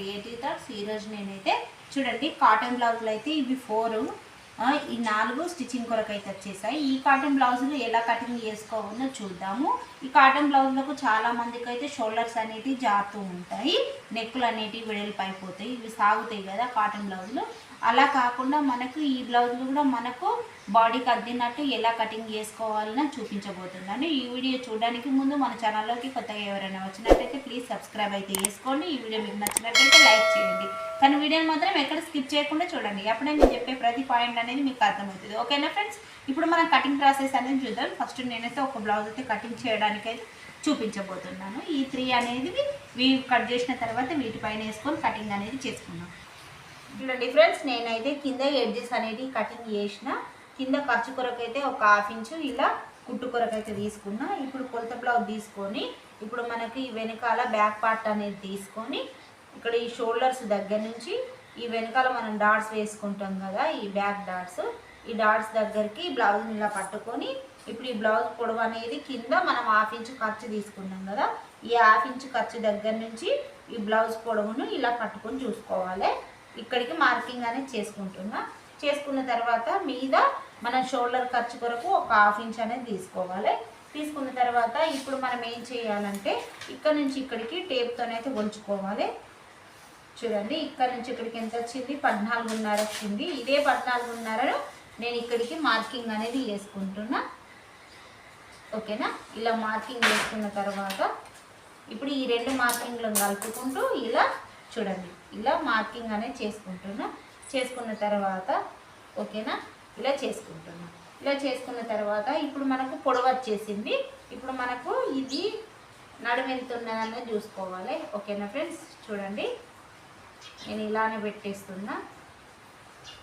Creative thoughts ఈరోజు నేనైతే. చూడండి కాటన్ బ్లౌజులు అయితే ఇవి ఫోర్. ఈ నాలుగు స్టిచ్చింగ్ కొరకు అయితే వచ్చేసాయి. ఈ కాటన్ బ్లౌజులు ఎలా కటింగ్ చేసుకోవాలో చూద్దాము. ఈ కాటన్ బ్లౌజులకు చాలా మందికి అయితే షోల్డర్స్ అనేటివి జారుతూ ఉంటాయి. నెక్కులు అనేటివి వెడల్పు అయిపోతాయి. ఇవి సాగుతాయి కదా కాటన్ బ్లౌజులు. అలా కాకుండా మనకు ఈ బ్లౌజ్లు కూడా మనకు బాడీకి అద్దినట్టు ఎలా కటింగ్ చేసుకోవాలని చూపించబోతున్నాను. ఈ వీడియో చూడడానికి ముందు మన ఛానల్లోకి కొత్తగా ఎవరైనా వచ్చినట్టయితే ప్లీజ్ సబ్స్క్రైబ్ అయితే చేసుకోండి. ఈ వీడియో మీకు నచ్చినట్టయితే లైక్ చేయండి. కానీ వీడియోని మాత్రం ఎక్కడ స్కిప్ చేయకుండా చూడండి. అప్పుడే నేను చెప్పే ప్రతి పాయింట్ అనేది మీకు అర్థమవుతుంది. ఓకేనా ఫ్రెండ్స్ ఇప్పుడు మనం కటింగ్ ప్రాసెస్ అనేది చూద్దాం. ఫస్ట్ నేనైతే ఒక బ్లౌజ్ అయితే కటింగ్ చేయడానికి అయితే చూపించబోతున్నాను. ఈ త్రీ అనేది ఇవి కట్ చేసిన తర్వాత వీటిపైన వేసుకొని కటింగ్ అనేది చేసుకున్నాం చూడండి ఫ్రెండ్స్ నేనైతే కింద ఎడ్జెస్ అనేవి కటింగ్ చేసిన కింద ఖర్చు కొరకు అయితే ఒక హాఫ్ ఇంచు ఇలా కుట్టు కొరకు అయితే తీసుకున్నా. ఇప్పుడు కొలత బ్లౌజ్ తీసుకొని ఇప్పుడు మనకి వెనకాల బ్యాక్ పార్ట్ అనేది తీసుకొని ఇక్కడ ఈ షోల్డర్స్ దగ్గర నుంచి ఈ వెనకాల మనం డాట్స్ వేసుకుంటాం కదా ఈ బ్యాక్ డాట్స్ ఈ డాట్స్ దగ్గరికి బ్లౌజ్ని ఇలా పట్టుకొని ఇప్పుడు ఈ బ్లౌజ్ పొడవు అనేది కింద మనం హాఫ్ ఇంచు ఖర్చు తీసుకున్నాం కదా ఈ హాఫ్ ఇంచు ఖర్చు దగ్గర నుంచి ఈ బ్లౌజ్ పొడవును ఇలా పట్టుకొని చూసుకోవాలి. ఇక్కడికి మార్కింగ్ అనేది చేసుకుంటున్నా. చేసుకున్న తర్వాత మీద మన షోల్డర్ ఖర్చు కొరకు ఒక హాఫ్ ఇంచ్ అనేది తీసుకోవాలి. తీసుకున్న తర్వాత ఇప్పుడు మనం ఏం చేయాలంటే ఇక్కడ నుంచి ఇక్కడికి టేప్తోనైతే ఒలుచుకోవాలి చూడండి ఇక్కడ నుంచి ఇక్కడికి ఎంత వచ్చింది? పద్నాలుగున్నర వచ్చింది. ఇదే పద్నాలుగున్నరను నేను ఇక్కడికి మార్కింగ్ అనేది వేసుకుంటున్నా ఓకేనా? ఇలా మార్కింగ్ వేసుకున్న తర్వాత ఇప్పుడు ఈ రెండు మార్కింగ్లను కలుపుకుంటూ ఇలా చూడండి. ఇలా మార్కింగ్ అనేది చేసుకుంటున్నా. చేసుకున్న తర్వాత ఓకేనా? ఇలా చేసుకుంటున్నా. ఇలా చేసుకున్న తర్వాత ఇప్పుడు మనకు పొడవు వచ్చేసింది. ఇప్పుడు మనకు ఇది నడుము ఎంత ఉన్నదన్నది చూసుకోవాలి. ఓకేనా ఫ్రెండ్స్? చూడండి. నేను ఇలానే పెట్టేస్తున్నా.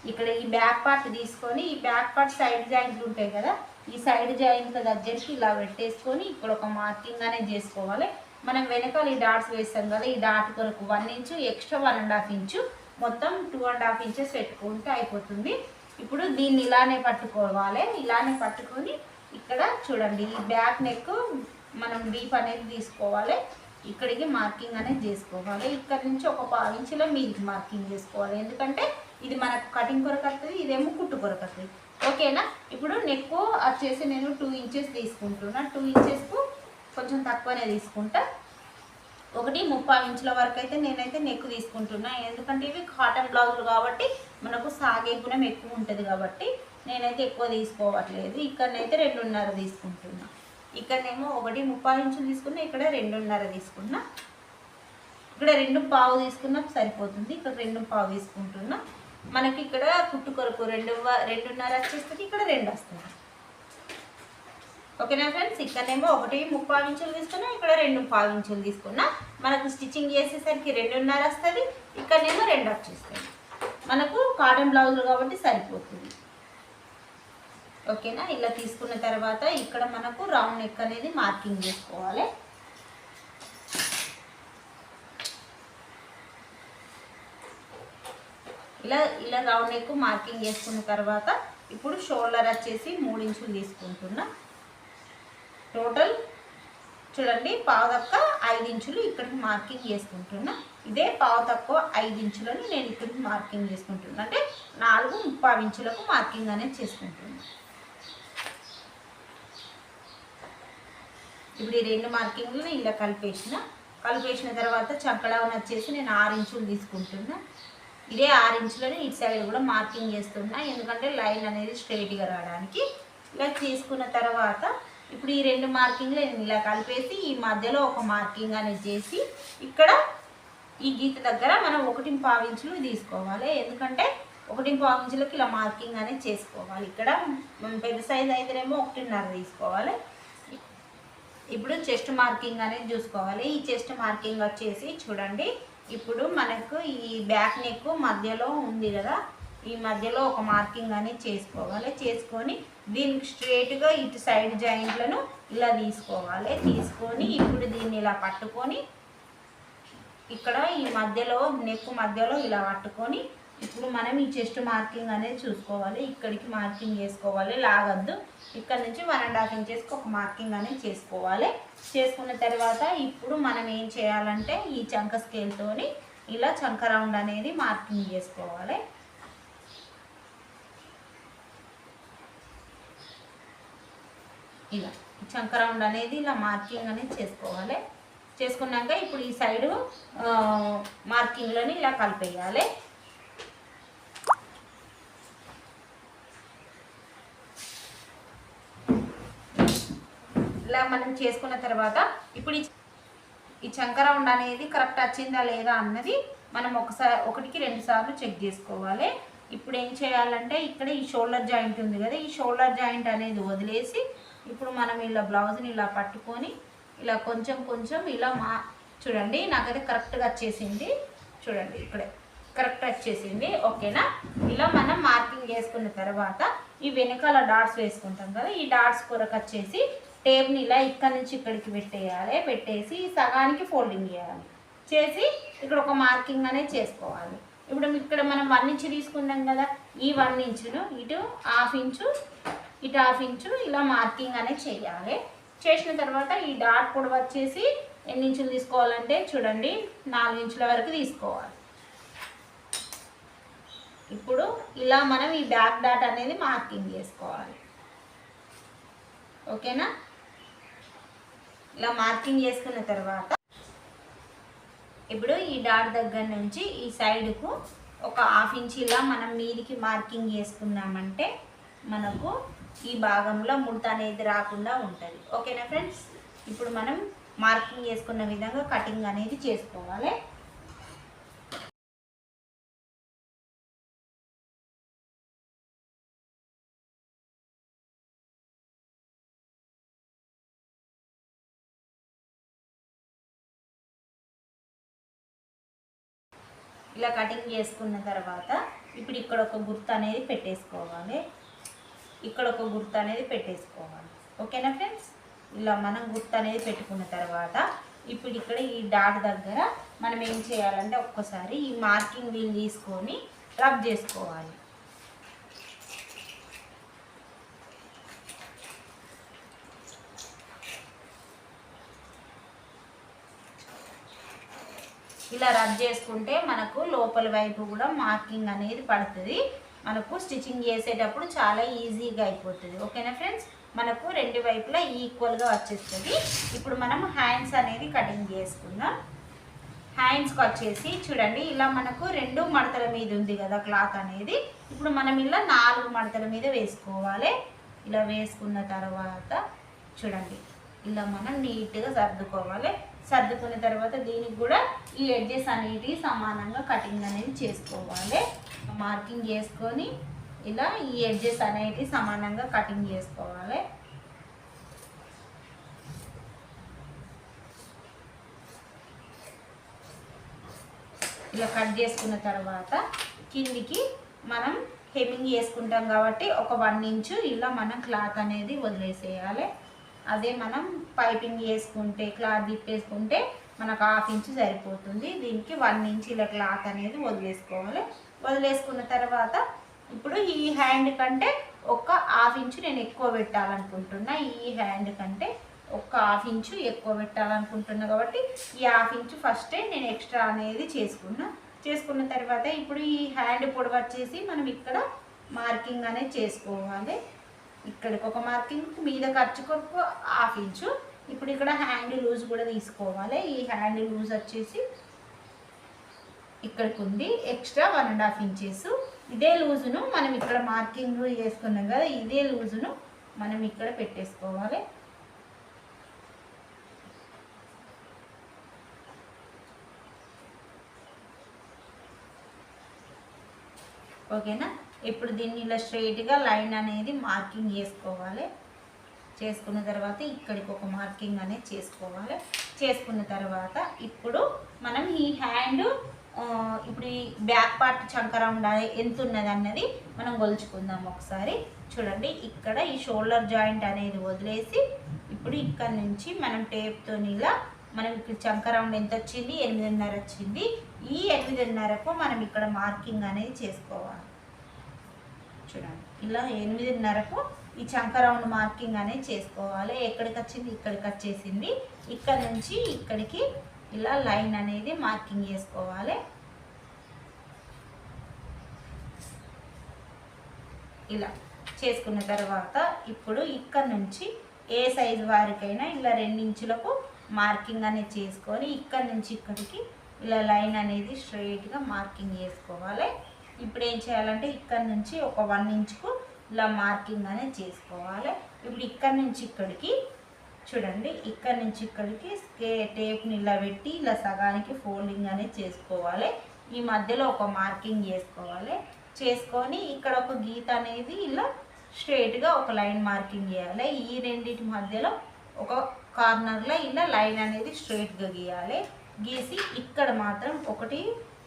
ఇక్కడ ఈ బ్యాక్ పార్ట్ తీసుకొని ఈ బ్యాక్ పార్ట్ సైడ్ జాయింట్లు ఉంటాయి కదా? ఈ సైడ్ జాయింట్ల దగ్గరికి ఇలా పెట్టేసుకొని ఇక్కడ ఒక మార్కింగ్ అనేది చేసుకోవాలి. మనం వెనకాల ఈ డాట్స్ వేస్తాం కదా ఈ డాట్ కొరకు one inch extra one and half inch మొత్తం టూ అండ్ హాఫ్ ఇంచెస్ పెట్టుకుంటే అయిపోతుంది. ఇప్పుడు దీన్ని ఇలానే పట్టుకోవాలి. ఇలానే పట్టుకొని ఇక్కడ చూడండి ఈ బ్యాక్ నెక్ మనం డీప్ అనేది తీసుకోవాలి. ఇక్కడికి మార్కింగ్ అనేది చేసుకోవాలి. ఇక్కడ నుంచి ఒక పావు ఇంచులో మీదికి మార్కింగ్ చేసుకోవాలి. ఎందుకంటే ఇది మనకు కటింగ్ కొరకు వస్తుంది ఇదేమో కుట్టు కొరకు వస్తుంది. ఓకేనా ఇప్పుడు నెక్ వచ్చేసి నేను టూ ఇంచెస్ తీసుకుంటున్నా. టూ ఇంచెస్కు కొంచెం తక్కువనే తీసుకుంటా. ఒకటి ముప్పై ఇంచుల వరకు అయితే నేనైతే నెక్ తీసుకుంటున్నా. ఎందుకంటే ఇవి కాటన్ బ్లౌజులు కాబట్టి మనకు సాగే గుణం ఎక్కువ ఉంటుంది కాబట్టి నేనైతే ఎక్కువ తీసుకోవట్లేదు. ఇక్కడనైతే రెండున్నర తీసుకుంటున్నా. ఇక్కడనేమో ఒకటి ముప్పై ఇంచులు తీసుకున్నా ఇక్కడ రెండున్నర తీసుకున్నా. ఇక్కడ రెండు పావు తీసుకున్నా సరిపోతుంది. ఇక్కడ రెండు పావు తీసుకుంటున్నా. మనకి ఇక్కడ కుట్టు కొరకు రెండు రెండున్నర వచ్చేస్తుంది ఇక్కడ రెండు వస్తుంది ఓకేనా ఫ్రెండ్స్? ఇక్కడనేమో ఒకటి ముప్పై ఇంచులు తీసుకున్నా ఇక్కడ రెండు ముప్పై ఇంచులు తీసుకున్నా. మనకు స్టిచ్చింగ్ చేసేసరికి రెండున్నర వస్తుంది ఇక్కడనేమో రెండు వచ్చేస్తుంది మనకు కాటన్ బ్లౌజులు కాబట్టి సరిపోతుంది. ఓకేనా? ఇలా తీసుకున్న తర్వాత ఇక్కడ మనకు రౌండ్ నెక్ అనేది మార్కింగ్ చేసుకోవాలి. ఇలా ఇలా రౌండ్ నెక్ మార్కింగ్ చేసుకున్న తర్వాత ఇప్పుడు షోల్డర్ వచ్చేసి మూడు ఇంచులు తీసుకుంటున్నా. టోటల్ చూడండి పావు తక్కువ ఐదు ఇంచులు ఇక్కడికి మార్కింగ్ చేసుకుంటున్నా. ఇదే పావు తక్కువ ఐదు ఇంచులను నేను ఇక్కడికి మార్కింగ్ చేసుకుంటున్నా. అంటే నాలుగు ముప్పై ఇంచులకు మార్కింగ్ అనేది చేసుకుంటున్నా. ఇప్పుడు ఈ రెండు మార్కింగ్లను ఇలా కలిపేసిన. కలిపేసిన తర్వాత చక్కడవన వచ్చేసి నేను ఆరు ఇంచులు తీసుకుంటున్నా. ఇదే ఆరు ఇంచులను ఇటు సైడ్ కూడా మార్కింగ్ చేస్తున్నా. ఎందుకంటే లైన్ అనేది స్ట్రైట్గా రావడానికి. ఇలా తీసుకున్న తర్వాత ఇప్పుడు ఈ రెండు మార్కింగ్లు నేను ఇలా కలిపేసి ఈ మధ్యలో ఒక మార్కింగ్ అనేది చేసి ఇక్కడ ఈ గీత దగ్గర మనం ఒకటి పావించులు తీసుకోవాలి. ఎందుకంటే ఒకటి పావించులకు ఇలా మార్కింగ్ అనేది చేసుకోవాలి. ఇక్కడ పెద్ద సైజ్ అయితేనేమో ఒకటిన్నర తీసుకోవాలి. ఇప్పుడు చెస్ట్ మార్కింగ్ అనేది చూసుకోవాలి. ఈ చెస్ట్ మార్కింగ్ వచ్చేసి చూడండి. ఇప్పుడు మనకు ఈ బ్యాక్ నెక్ మధ్యలో ఉంది కదా. ఈ మధ్యలో ఒక మార్కింగ్ అనేది చేసుకోవాలి. చేసుకొని దీనికి స్ట్రేట్గా ఇటు సైడ్ జాయింట్లను ఇలా తీసుకోవాలి. తీసుకొని ఇప్పుడు దీన్ని ఇలా పట్టుకొని ఇక్కడ ఈ మధ్యలో నెక్ మధ్యలో ఇలా పట్టుకొని ఇప్పుడు మనం ఈ చెస్ట్ మార్కింగ్ అనేది చూసుకోవాలి. ఇక్కడికి మార్కింగ్ చేసుకోవాలి. లాగద్దు. ఇక్కడ నుంచి వన్ అండ్ హాఫ్ ఇంచెస్కి ఒక మార్కింగ్ అనేది చేసుకోవాలి. చేసుకున్న తర్వాత ఇప్పుడు మనం ఏం చేయాలంటే ఈ చంక స్కేల్తోని ఇలా చంక రౌండ్ అనేది మార్కింగ్ చేసుకోవాలి. ఇలా చంక రౌండ్ అనేది ఇలా మార్కింగ్ అనేది చేసుకోవాలి. చేసుకున్నాక ఇప్పుడు ఈ సైడు మార్కింగ్లని ఇలా కలిపేయాలి. ఇలా మనం చేసుకున్న తర్వాత ఇప్పుడు ఈ ఈ చంక రౌండ్ అనేది కరెక్ట్ వచ్చిందా లేదా అన్నది మనం ఒకసారి ఒకటికి రెండు సార్లు చెక్ చేసుకోవాలి. ఇప్పుడు ఏం చేయాలంటే ఇక్కడ ఈ షోల్డర్ జాయింట్ ఉంది కదా ఈ షోల్డర్ జాయింట్ అనేది వదిలేసి ఇప్పుడు మనం ఇలా బ్లౌజ్ని ఇలా పట్టుకొని ఇలా కొంచెం కొంచెం ఇలా మా చూడండి నాకైతే కరెక్ట్గా వచ్చేసింది. చూడండి ఇక్కడే కరెక్ట్ వచ్చేసింది. ఓకేనా ఇలా మనం మార్కింగ్ చేసుకున్న తర్వాత ఈ వెనకాల డాట్స్ వేసుకుంటాం కదా ఈ డాట్స్ కొరకు వచ్చేసి టేప్ని ఇలా ఇక్కడ నుంచి ఇక్కడికి పెట్టేయాలి. పెట్టేసి సగానికి ఫోల్డింగ్ చేయాలి. చేసి ఇక్కడ ఒక మార్కింగ్ అనేది చేసుకోవాలి. ఇప్పుడు ఇక్కడ మనం వన్ ఇంచ్ తీసుకున్నాం కదా ఈ వన్ ఇంచును ఇటు హాఫ్ ఇంచు ఇటు హాఫ్ ఇంచు ఇలా మార్కింగ్ అనేది చేయాలి. చేసిన తర్వాత ఈ డాట్ పొడవు వచ్చేసి ఎన్ని ఇంచులు తీసుకోవాలంటే చూడండి నాలుగు ఇంచుల వరకు తీసుకోవాలి. ఇప్పుడు ఇలా మనం ఈ బ్యాక్ డాట్ అనేది మార్కింగ్ చేసుకోవాలి. ఓకేనా? ఇలా మార్కింగ్ చేసుకున్న తర్వాత ఇప్పుడు ఈ డాట్ దగ్గర నుంచి ఈ సైడ్కు ఒక హాఫ్ ఇంచ్ ఇలా మనం మీదికి మార్కింగ్ చేసుకున్నామంటే మనకు ఈ భాగంలో ముడత అనేది రాకుండా ఉంటుంది. ఓకేనా ఫ్రెండ్స్? ఇప్పుడు మనం మార్కింగ్ చేసుకున్న విధంగా కటింగ్ అనేది చేసుకోవాలి. ఇలా కటింగ్ చేసుకున్న తర్వాత ఇప్పుడు ఇక్కడ ఒక గుర్తు అనేది పెట్టేసుకోవాలి. ఇక్కడ ఒక గుర్తు అనేది పెట్టేసుకోవాలి. ఓకేనా ఫ్రెండ్స్? ఇలా మనం గుర్తు అనేది పెట్టుకున్న తర్వాత ఇప్పుడు ఇక్కడ ఈ డాట్ దగ్గర మనం ఏం చేయాలంటే ఒక్కసారి ఈ మార్కింగ్ వీల్ తీసుకొని రబ్ చేసుకోవాలి. ఇలా రబ్ చేసుకుంటే మనకు లోపల వైపు కూడా మార్కింగ్ అనేది పడుతుంది. మనకు స్టిచ్చింగ్ చేసేటప్పుడు చాలా ఈజీగా అయిపోతుంది. ఓకేనా ఫ్రెండ్స్? మనకు రెండు వైపులా ఈక్వల్గా వచ్చేస్తుంది. ఇప్పుడు మనం హ్యాండ్స్ అనేది కటింగ్ చేసుకుందాం. హ్యాండ్స్కి వచ్చేసి చూడండి ఇలా మనకు రెండు మడతల మీద ఉంది కదా క్లాత్ అనేది. ఇప్పుడు మనం ఇలా నాలుగు మడతల మీద వేసుకోవాలి. ఇలా వేసుకున్న తర్వాత చూడండి ఇలా మనం నీట్గా సర్దుకోవాలి. సర్దుకున్న తర్వాత దీనికి కూడా ఈ ఎడ్జెస్ అనేటివి సమానంగా కటింగ్ అనేది చేసుకోవాలి. మార్కింగ్ చేసుకొని ఇలా ఈ ఎడ్జెస్ అనేవి సమానంగా కటింగ్ చేసుకోవాలి. ఇలా కట్ చేసుకున్న తర్వాత కిందికి మనం హెమ్మింగ్ చేసుకుంటాం కాబట్టి ఒక వన్ ఇంచు ఇలా మనం క్లాత్ అనేది వదిలేసేయాలి. అదే మనం పైపింగ్ వేసుకుంటే క్లాత్ తిప్పేసుకుంటే మనకు హాఫ్ ఇంచు సరిపోతుంది. దీనికి వన్ ఇంచ్ ఇలా క్లాత్ అనేది వదిలేసుకోవాలి. వదిలేసుకున్న తర్వాత ఇప్పుడు ఈ హ్యాండ్ కంటే ఒక హాఫ్ ఇంచు నేను ఎక్కువ పెట్టాలనుకుంటున్నా. ఈ హ్యాండ్ కంటే ఒక హాఫ్ ఇంచు ఎక్కువ పెట్టాలనుకుంటున్నా కాబట్టి ఈ హాఫ్ ఇంచు ఫస్టే నేను ఎక్స్ట్రా అనేది చేసుకున్నా. చేసుకున్న తర్వాత ఇప్పుడు ఈ హ్యాండ్ పొడవు వచ్చేసి మనం ఇక్కడ మార్కింగ్ అనేది చేసుకోవాలి. ఇక్కడికి ఒక మార్కింగ్ మీద ఖర్చు కొరకు హాఫ్ ఇంచు ఇప్పుడు ఇక్కడ హ్యాండ్ లూజ్ కూడా తీసుకోవాలి. ఈ హ్యాండ్ లూజ్ వచ్చేసి ఇక్కడికి ఉంది extra one and half inches ఇదే లూజును మనం ఇక్కడ మార్కింగ్ చేసుకున్నాం కదా ఇదే లూజును మనం ఇక్కడ పెట్టేసుకోవాలి. ఓకేనా? ఇప్పుడు దీన్ని ఇలా స్ట్రైట్గా లైన్ అనేది మార్కింగ్ చేసుకోవాలి. చేసుకున్న తర్వాత ఇక్కడికి ఒక మార్కింగ్ అనేది చేసుకోవాలి. చేసుకున్న తర్వాత ఇప్పుడు మనం ఈ హ్యాండ్ ఇప్పుడు ఈ బ్యాక్ పార్ట్ చంకర ఉండాలి ఎంత ఉన్నది అన్నది మనం కొలుచుకుందాం ఒకసారి. చూడండి ఇక్కడ ఈ షోల్డర్ జాయింట్ అనేది వదిలేసి ఇప్పుడు ఇక్కడ నుంచి మనం టేప్తో ఇలా మనం ఇక్కడ చంక రౌండ్ ఎంత వచ్చింది? ఎనిమిదిన్నర వచ్చింది. ఈ ఎనిమిదిన్నరకు మనం ఇక్కడ మార్కింగ్ అనేది చేసుకోవాలి. చూడండి ఇలా ఎనిమిదిన్నరకు ఈ చంక రౌండ్ మార్కింగ్ అనేది చేసుకోవాలి. ఎక్కడికి వచ్చింది? ఇక్కడికి వచ్చేసింది. ఇక్కడ నుంచి ఇక్కడికి ఇలా లైన్ అనేది మార్కింగ్ చేసుకోవాలి. ఇలా చేసుకున్న తర్వాత ఇప్పుడు ఇక్కడ నుంచి ఏ సైజు వారికైనా ఇలా రెండించులకు మార్కింగ్ అనేది చేసుకొని ఇక్కడ నుంచి ఇక్కడికి ఇలా లైన్ అనేది స్ట్రైట్గా మార్కింగ్ చేసుకోవాలి. ఇప్పుడు ఏం చేయాలంటే ఇక్కడ నుంచి ఒక వన్ ఇంచుకు ఇలా మార్కింగ్ అనేది చేసుకోవాలి. ఇప్పుడు ఇక్కడ నుంచి ఇక్కడికి చూడండి ఇక్కడ నుంచి ఇక్కడికి స్కే టేప్ని ఇలా పెట్టి ఇలా సగానికి ఫోల్డింగ్ అనేది చేసుకోవాలి. ఈ మధ్యలో ఒక మార్కింగ్ చేసుకోవాలి. చేసుకొని ఇక్కడ ఒక గీత అనేది ఇలా స్ట్రేట్గా ఒక లైన్ మార్కింగ్ చేయాలి. ఈ రెండింటి మధ్యలో ఒక కార్నర్లో ఇలా లైన్ అనేది స్ట్రేట్గా గీయాలి. గీసి ఇక్కడ మాత్రం ఒకటి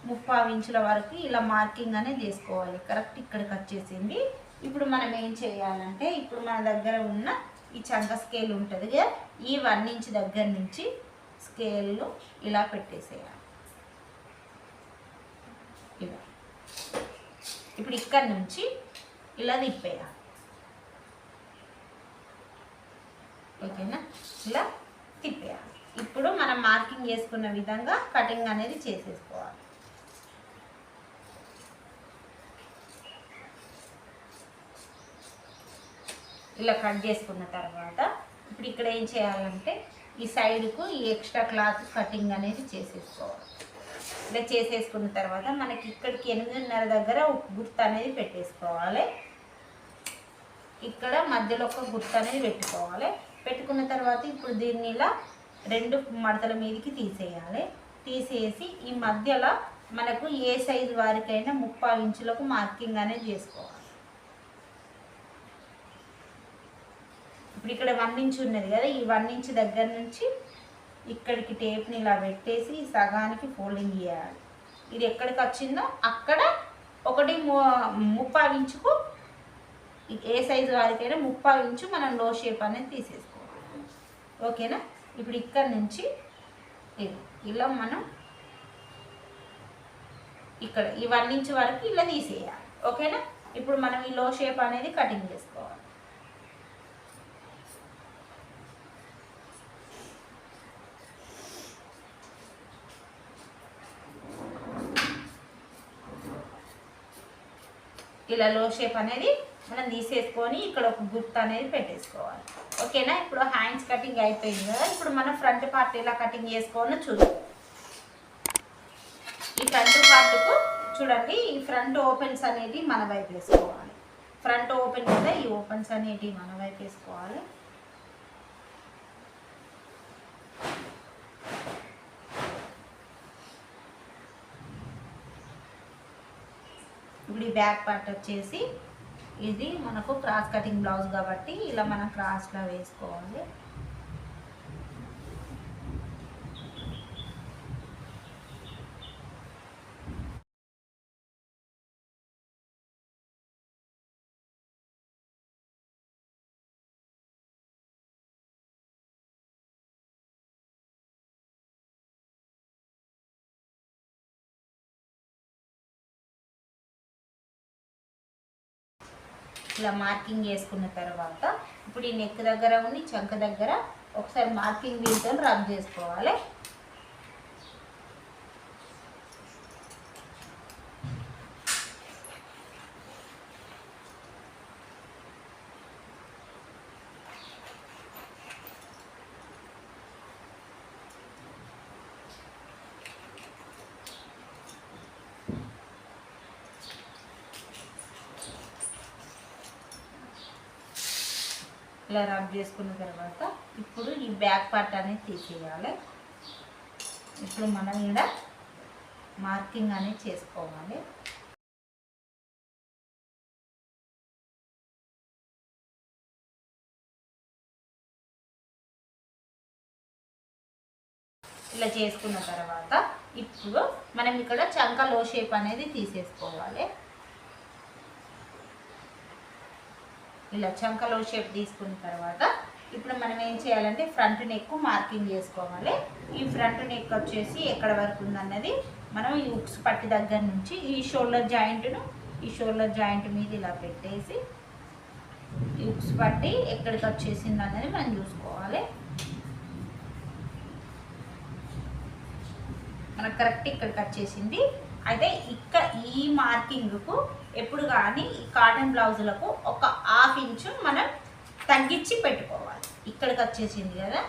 ముప్పై ఇంచుల వరకు ఇలా మార్కింగ్ అనేది చేసుకోవాలి కరెక్ట్ ఇక్కడికి వచ్చేసింది ఇప్పుడు మనం ఏం చేయాలంటే ఇప్పుడు మన దగ్గర ఉన్న ఈ చంక స్కేల్ ఉంటుంది కదా ఈ వన్ ఇంచ్ దగ్గర నుంచి స్కేల్ను ఇలా పెట్టేసేయాలి. ఇలా. ఇప్పుడు ఇక్కడ నుంచి ఇలా తిప్పేయాలి. ఓకేనా? ఇలా తిప్పేయాలి. ఇప్పుడు మనం మార్కింగ్ చేసుకున్న విధంగా కటింగ్ అనేది చేసేసుకోవాలి. ఇలా కట్ చేసుకున్న తర్వాత ఇప్పుడు ఇక్కడ ఏం చేయాలంటే ఈ సైడ్కు ఈ ఎక్స్ట్రా క్లాత్ కటింగ్ అనేది చేసేసుకోవాలి. ఇలా చేసేసుకున్న తర్వాత మనకి ఇక్కడికి ఎనిమిదిన్నర దగ్గర ఒక గుర్తు అనేది పెట్టేసుకోవాలి. ఇక్కడ మధ్యలో ఒక గుర్తు అనేది పెట్టుకోవాలి. పెట్టుకున్న తర్వాత ఇప్పుడు దీన్ని ఇలా రెండు మడతల మీదకి తీసేయాలి. తీసేసి ఈ మధ్యలో మనకు ఏ సైజు వారికైనా ముప్పై ఇంచులకు మార్కింగ్ అనేది చేసుకోవాలి. ఇప్పుడు ఇక్కడ వన్ ఇంచ్ ఉన్నది కదా ఈ వన్ ఇంచ్ దగ్గర నుంచి ఇక్కడికి టేప్ని ఇలా పెట్టేసి సగానికి ఫోల్డింగ్ చేయాలి. ఇది ఎక్కడికి వచ్చిందో అక్కడ ఒకటి ము- ముప్పై ఇంచుకు ఏ సైజు వారికైనా ముప్పై ఇంచు మనం లో షేప్ అనేది తీసేసుకోవాలి. ఓకేనా? ఇప్పుడు ఇక్కడ నుంచి ఇలా మనం ఇక్కడ ఈ వన్ ఇంచ్ వరకు ఇలా తీసేయాలి. ఓకేనా? ఇప్పుడు మనం ఈ లో షేప్ అనేది కటింగ్ చేస్తాం. ఇలా లో షేప్ అనేది మనం తీసేసుకొని ఇక్కడ ఒక గుర్తు అనేది పెట్టేసుకోవాలి. ఓకేనా? ఇప్పుడు హ్యాండ్స్ కటింగ్ అయిపోయింది కదా. ఇప్పుడు మనం ఫ్రంట్ పార్ట్ ఎలా కటింగ్ చేసుకోవాలో చూద్దాం. ఈ ఫ్రంట్ పార్ట్కు చూడండి ఈ ఫ్రంట్ ఓపెన్స్ అనేది మన వైపు వేసుకోవాలి. ఫ్రంట్ ఓపెన్ కదా ఈ ఓపెన్స్ అనేటివి మన వైపు వేసుకోవాలి. బ్యాక్ పార్ట్ వచ్చేసి ఇది మనకు క్రాస్ కటింగ్ బ్లౌజ్ కాబట్టి ఇలా మనం క్రాస్లో వేసుకోవాలి. ఇలా మార్కింగ్ చేసుకున్న తర్వాత ఇప్పుడు ఈ నెక్ దగ్గర ఉండి చంక దగ్గర ఒకసారి మార్కింగ్ దీంతో రబ్ చేసుకోవాలి. ఇలా రబ్ చేసుకున్న తర్వాత ఇప్పుడు ఈ బ్యాక్ పార్ట్ అనేది తీసేయాలి. ఇప్పుడు మనం ఇక్కడ మార్కింగ్ అనేది చేసుకోవాలి. ఇలా చేసుకున్న తర్వాత ఇప్పుడు మనం ఇక్కడ చంక లో షేప్ అనేది తీసేసుకోవాలి. ఇలా చంకలో షేప్ తీసుకున్న తర్వాత ఇప్పుడు మనం ఏం చేయాలంటే ఫ్రంట్ నెక్ మార్కింగ్ చేసుకోవాలి. ఈ ఫ్రంట్ నెక్ వచ్చేసి ఎక్కడ వరకు ఉందన్నది మనం ఈ ఉక్స్ పట్టి దగ్గర నుంచి ఈ షోల్డర్ జాయింట్ను ఈ షోల్డర్ జాయింట్ మీద ఇలా పెట్టేసి ఈ ఉక్స్ పట్టి ఎక్కడికి వచ్చేసింది అన్నది మనం చూసుకోవాలి. మనకు కరెక్ట్ ఇక్కడికి వచ్చేసింది. అయితే ఇక్క ఈ మార్కింగ్కు ఎప్పుడు కానీ ఈ కాటన్ బ్లౌజులకు ఒక హాఫ్ ఇంచు మనం తగ్గించి పెట్టుకోవాలి. ఇక్కడికి వచ్చేసింది కదా?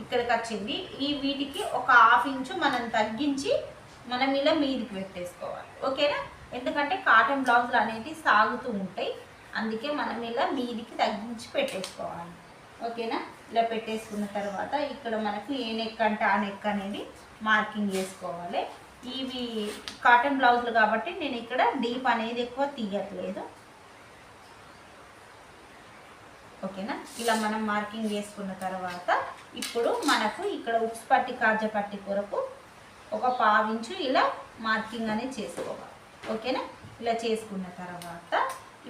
ఇక్కడికి వచ్చింది. ఈ వీటికి ఒక హాఫ్ ఇంచు మనం తగ్గించి మనం ఇలా మీదికి పెట్టేసుకోవాలి. ఓకేనా? ఎందుకంటే కాటన్ బ్లౌజులు అనేది సాగుతూ ఉంటాయి. అందుకే మనం ఇలా మీదికి తగ్గించి పెట్టేసుకోవాలి. ఓకేనా? ఇలా పెట్టేసుకున్న తర్వాత ఇక్కడ మనకు ఏ నెక్ అంటే ఆ నెక్ అనేది మార్కింగ్ చేసుకోవాలి. ఇవి కాటన్ బ్లౌజులు కాబట్టి నేను ఇక్కడ డీప్ అనేది ఎక్కువ తీయట్లేదు. ఓకేనా? ఇలా మనం మార్కింగ్ చేసుకున్న తర్వాత ఇప్పుడు మనకు ఇక్కడ ఉప్స్ పట్టి కాజ పట్టి కొరకు ఒక పావించు ఇలా మార్కింగ్ అనేది చేసుకోవాలి. ఓకేనా? ఇలా చేసుకున్న తర్వాత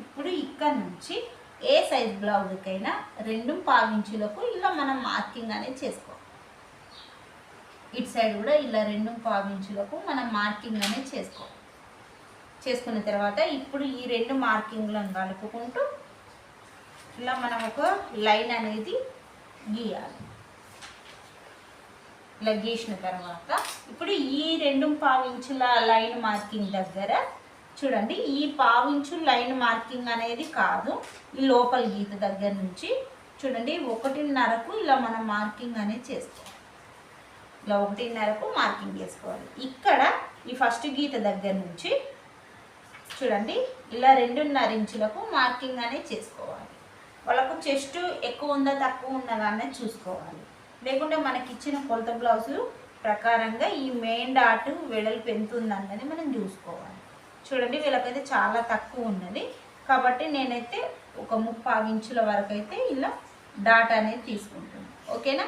ఇప్పుడు ఇక్కడ నుంచి ఏ సైజ్ బ్లౌజ్కైనా రెండు పావించులకు ఇలా మనం మార్కింగ్ అనేది చేసుకోవాలి. ఇటు సైడ్ కూడా ఇలా రెండు పావించులకు మనం మార్కింగ్ అనేది చేసుకోవాలి. చేసుకున్న తర్వాత ఇప్పుడు ఈ రెండు మార్కింగ్లను కలుపుకుంటూ ఇలా మనం ఒక లైన్ అనేది గీయాలి. ఇలా గీసిన తర్వాత ఇప్పుడు ఈ రెండు పావించుల లైన్ మార్కింగ్ దగ్గర చూడండి ఈ పావించు లైన్ మార్కింగ్ అనేది కాదు. ఈ లోపల గీత దగ్గర నుంచి చూడండి ఒకటిన్నరకు ఇలా మనం మార్కింగ్ అనేది చేసుకోవాలి. ఇలా ఒకటిన్నరకు మార్కింగ్ చేసుకోవాలి. ఇక్కడ ఈ ఫస్ట్ గీత దగ్గర నుంచి చూడండి ఇలా రెండున్నర ఇంచులకు మార్కింగ్ అనేది చేసుకోవాలి. వాళ్ళకు చెస్ట్ ఎక్కువ ఉందా తక్కువ ఉన్నదా అనేది చూసుకోవాలి. లేకుంటే మనకి ఇచ్చిన కొలత బ్లౌజు ప్రకారంగా ఈ మెయిన్ డాట్ వెడల్పు ఎంత ఉందన్నది మనం చూసుకోవాలి. చూడండి వీళ్ళకైతే చాలా తక్కువ ఉన్నది. కాబట్టి నేనైతే ఒక ముప్పావు ఇంచుల వరకు అయితే ఇలా డాట్ అనేది తీసుకుంటాను ఓకేనా?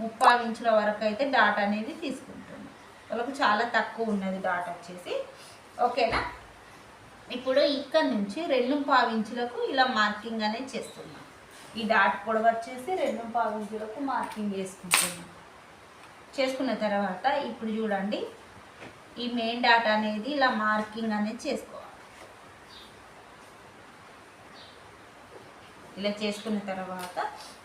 ముప్పావు ఇంచుల వరకు అయితే డాట్ అనేది తీసుకుంటాను వాళ్ళకు చాలా తక్కువ ఉన్నది డాట్ వచ్చేసి. ఓకేనా? ఇప్పుడు ఇక్కడ నుంచి రెండు పావించులకు ఇలా మార్కింగ్ అనేది చేస్తున్నాం. ఈ డాట్ పొడవు వచ్చేసి రెండు పావించులకు మార్కింగ్ చేసుకుంటున్నాం. చేసుకున్న తర్వాత ఇప్పుడు చూడండి ఈ మెయిన్ డాట్ అనేది ఇలా మార్కింగ్ అనేది చేసుకోవాలి. ఇలా చేసుకున్న తర్వాత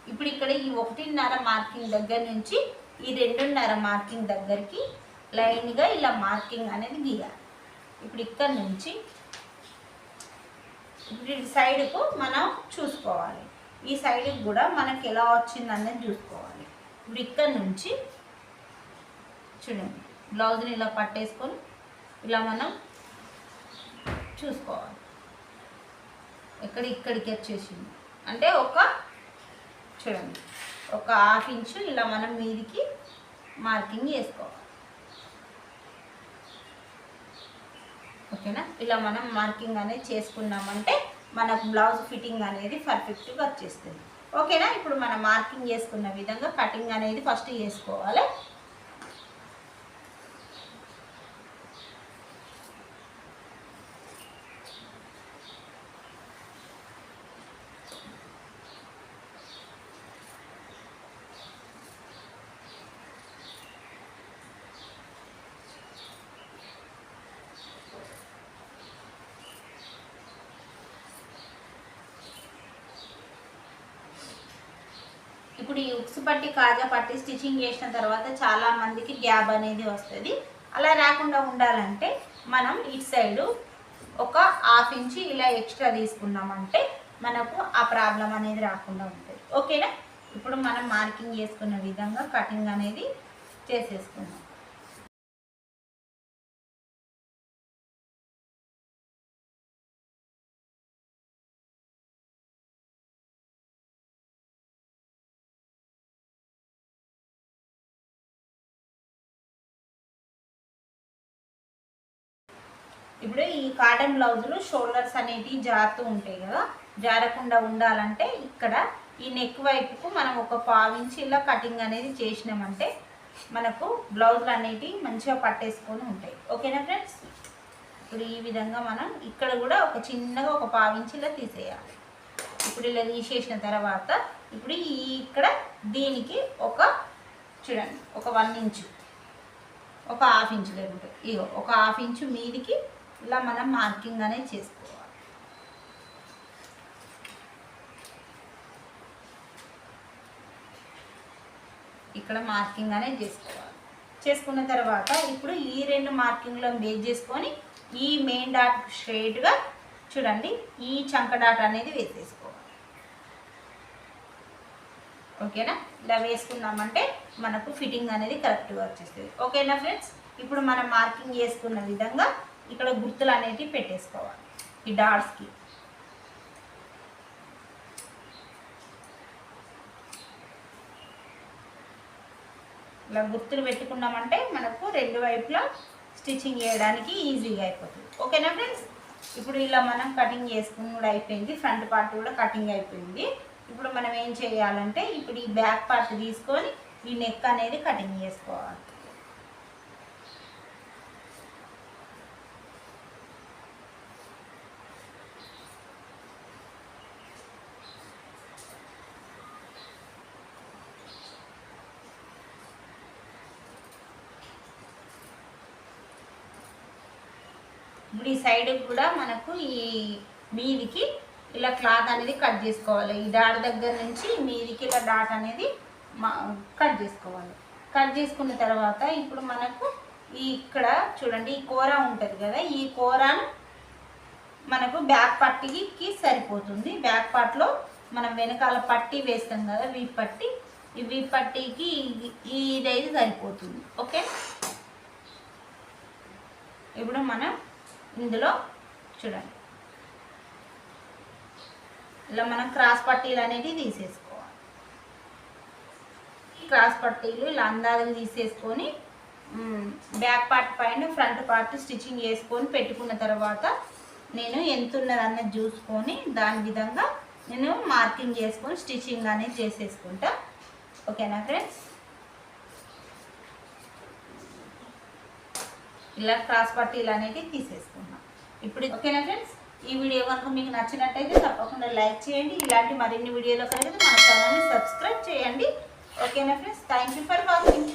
ఇప్పుడు ఇక్కడ ఈ ఒకటిన్నర మార్కింగ్ దగ్గర నుంచి ఈ రెండున్నర మార్కింగ్ దగ్గరికి లైన్గా ఇలా మార్కింగ్ అనేది గీయాలి. ఇప్పుడు ఇక్కడ నుంచి ఇప్పుడు సైడ్కు మనం చూసుకోవాలి. ఈ సైడ్కి కూడా మనకి ఎలా వచ్చిందనేది చూసుకోవాలి. ఇప్పుడు ఇక్కడ నుంచి చూడండి. బ్లౌజ్ని ఇలా పట్టేసుకొని ఇలా మనం చూసుకోవాలి. ఇక్కడ ఇక్కడికి వచ్చేసింది. అంటే ఒక చూడండి ఒక హాఫ్ ఇంచు ఇలా మనం మీదికి మార్కింగ్ చేసుకోవాలి. ఓకేనా? ఇలా మనం మార్కింగ్ అనేది చేసుకున్నామంటే మనకు బ్లౌజ్ ఫిట్టింగ్ అనేది పర్ఫెక్ట్గా వచ్చేస్తుంది. ఓకేనా? ఇప్పుడు మనం మార్కింగ్ చేసుకున్న విధంగా కటింగ్ అనేది ఫస్ట్ చేసుకోవాలి ఇప్పుడు ఈ ఉక్స్ పట్టి కాజా పట్టి స్టిచ్చింగ్ చేసిన తర్వాత చాలా మందికి గ్యాబ్ అనేది వస్తుంది. అలా రాకుండా ఉండాలంటే మనం ఇటు సైడు ఒక హాఫ్ ఇంచ్ ఇలా ఎక్స్ట్రా తీసుకున్నామంటే మనకు ఆ ప్రాబ్లం అనేది రాకుండా ఉంటుంది. ఓకేనా? ఇప్పుడు మనం మార్కింగ్ చేసుకున్న విధంగా కటింగ్ అనేది చేసేసుకుందాం. ఈ కాటన్ బ్లౌజులు షోల్డర్స్ అనేటివి జారుతూ ఉంటాయి కదా. జారకుండా ఉండాలంటే ఇక్కడ ఈ నెక్ వైపుకు మనం ఒక పావించి ఇలా కటింగ్ అనేది చేసినామంటే మనకు బ్లౌజులు అనేటివి మంచిగా పట్టేసుకొని ఉంటాయి. ఓకేనా ఫ్రెండ్స్ ఇప్పుడు ఈ విధంగా మనం ఇక్కడ కూడా ఒక చిన్నగా ఒక పావించి ఇలా తీసేయాలి. ఇప్పుడు ఇలా తీసేసిన తర్వాత ఇప్పుడు ఈ ఇక్కడ దీనికి ఒక చూడండి ఒక వన్ ఇంచు ఒక హాఫ్ ఇంచు లేకుంటే. ఇగో ఒక హాఫ్ ఇంచు మీదికి ఇలా మనం మార్కింగ్ అనేది చేసుకోవాలి. ఇక్కడ మార్కింగ్ అనేది చేసుకోవాలి. చేసుకున్న తర్వాత ఇప్పుడు ఈ రెండు మార్కింగ్లను బేస్ చేసుకొని ఈ మెయిన్ డాట్ స్ట్రైట్గా చూడండి ఈ చంక డాట్ అనేది వేసేసుకోవాలి. ఓకేనా? ఇలా వేసుకున్నామంటే మనకు ఫిట్టింగ్ అనేది కరెక్ట్గా వచ్చేస్తుంది. ఓకేనా ఫ్రెండ్స్? ఇప్పుడు మనం మార్కింగ్ చేసుకున్న విధంగా ఇక్కడ గుర్తులు అనేటివి పెట్టేసుకోవాలి. ఈ డాట్స్కి ఇలా గుర్తులు పెట్టుకున్నామంటే మనకు రెండు వైపులా స్టిచ్చింగ్ చేయడానికి ఈజీగా అయిపోతుంది. ఓకేనా ఫ్రెండ్స్? ఇప్పుడు ఇలా మనం కటింగ్ చేసుకుని కూడా అయిపోయింది. ఫ్రంట్ పార్ట్ కూడా కటింగ్ అయిపోయింది. ఇప్పుడు మనం ఏం చేయాలంటే ఇప్పుడు ఈ బ్యాక్ పార్ట్ తీసుకొని ఈ నెక్ అనేది కటింగ్ చేసుకోవాలి. ఇప్పుడు ఈ సైడ్ కూడా మనకు ఈ మీదికి ఇలా క్లాత్ అనేది కట్ చేసుకోవాలి. ఈ డాట్ దగ్గర నుంచి మీదికి ఇలా డాట్ అనేది మా- కట్ చేసుకోవాలి. కట్ చేసుకున్న తర్వాత ఇప్పుడు మనకు ఈ ఇక్కడ చూడండి ఈ కూర ఉంటుంది కదా ఈ కూరను మనకు బ్యాక్ పట్టీకి సరిపోతుంది. బ్యాక్ పార్ట్లో మనం వెనకాల పట్టి వేస్తాం కదా వీ పట్టి. ఈ వీప్ పట్టీకి ఇది- ఇదైతే సరిపోతుంది. ఓకే? ఇప్పుడు మనం ఇందులో చూడండి. ఇలా మనం క్రాస్ పట్టీలు అనేది తీసేసుకోవాలి. ఈ క్రాస్ పట్టీలు ఇలా అందాజుగా తీసేసుకొని బ్యాక్ పార్ట్ పైన ఫ్రంట్ పార్ట్ స్టిచ్చింగ్ చేసుకొని పెట్టుకున్న తర్వాత నేను ఎంత ఉన్నదన్నది చూసుకొని దాని విధంగా నేను మార్కింగ్ చేసుకొని స్టిచ్చింగ్ అనేది చేసేసుకుంటా. ఓకేనా ఫ్రెండ్స్? ఇలా క్రాస్ పట్టీలు అనేది తీసేసుకున్నాం ఇప్పుడు ఓకేనా ఫ్రెండ్స్? ఈ వీడియో కనుక మీకు నచ్చినట్టయితే తప్పకుండా లైక్ చేయండి. ఇలాంటి మరిన్ని వీడియోలు కలిగితే మన ఛానల్ని సబ్స్క్రైబ్ చేయండి. ఓకేనా friends? Thank you for watching.